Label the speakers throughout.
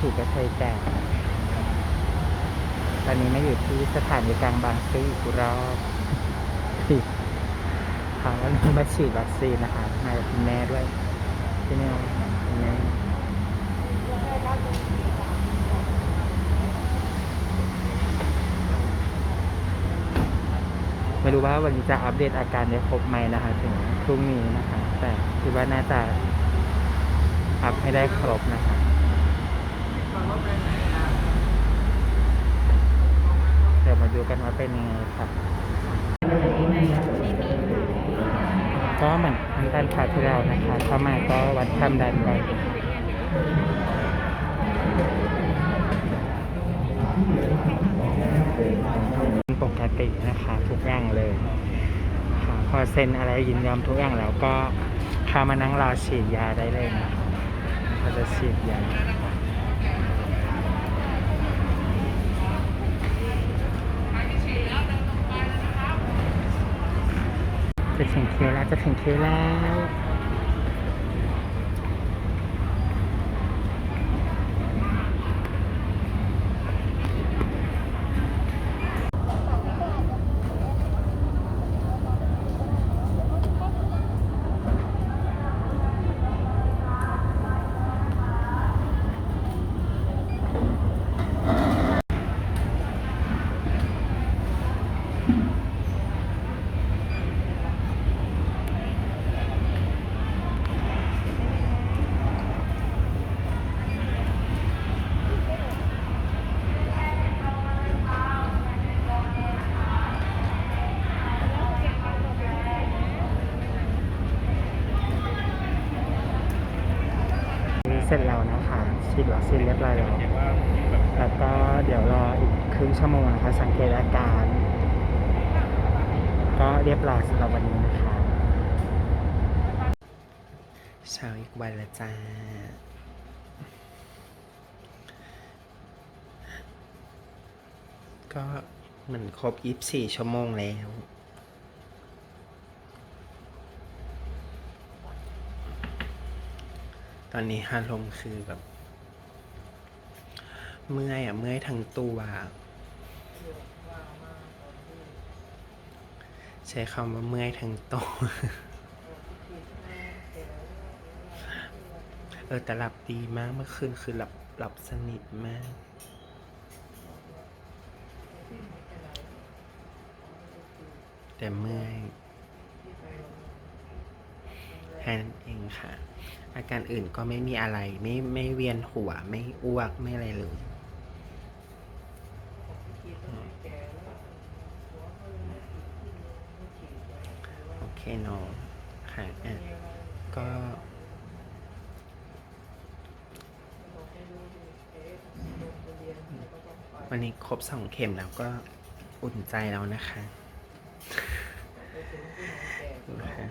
Speaker 1: ถีกระเทยแก่ตอนนี้มาอยู่ที่สถานีกลางบางซื่ออีกรอบที่ทางวันนี้มาฉีดวัคซีนนะคะมาคุณแม่ด้วยที่นี่คุณแม่ไม่รู้ว่าวันนี้จะอัปเดตอาการได้ครบไหมนะคะ ถึงพรุ่งนี้นะคะ แต่คิดว่าน่าจะอัพให้ได้ครบนะคะ เดี๋ยวมาดูกันว่าเป็นยังไงครับก็เหมือนทางด้านขาที่เรานะคะเข้ามาก็วัดความดันไปปกตินะคะทุกอย่างเลยค่ะพอเซ็นอะไรยินยอมทุกอย่างแล้วก็เข้ามานั่งรอฉีดยาได้เลยนะคะเขาจะฉีดยา จะถึงคิวแล้วจะถึงคิวแล้ว เสร็จแล้วนะคะฉีดวัคซีนเรียบร้อยแล้วแล้วก็เดี๋ยวรออีกครึ่งชั่วโมงนะคะสังเกตอาการ ก็เรียบร้อยสำหรับวันนี้นะคะเช้าอีกวันละจ้าก็เหมือนครบ 24 ชั่วโมงแล้ว ตอนนี้อารมณ์คือแบบ เมื่อยอะ เมื่อยทั้งตัวใช้คำว่าเมื่อยทั้งตัวเออแต่หลับดีมากเมื่อคืนคือหลับหลับสนิทมากแต่เมื่อย แค่นั้นเองค่ะ อาการอื่นก็ไม่มีอะไร ไม่ไม่เวียนหัว ไม่อ้วก ไม่อะไรเลยโอเคเนาะค่ะอะก็วันนี้ครบสองเข็มแล้วก็อุ่นใจแล้วนะคะนะคะ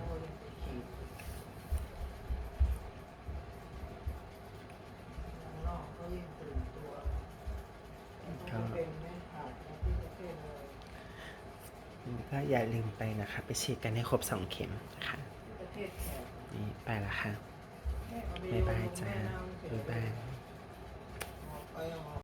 Speaker 1: ก็อย่าลืมไปนะคะ ไปฉีดกันให้ครบสองเข็มนะคะนี่ไปแล้วค่ะ บ๊ายบายจ้าบ๊ายบาย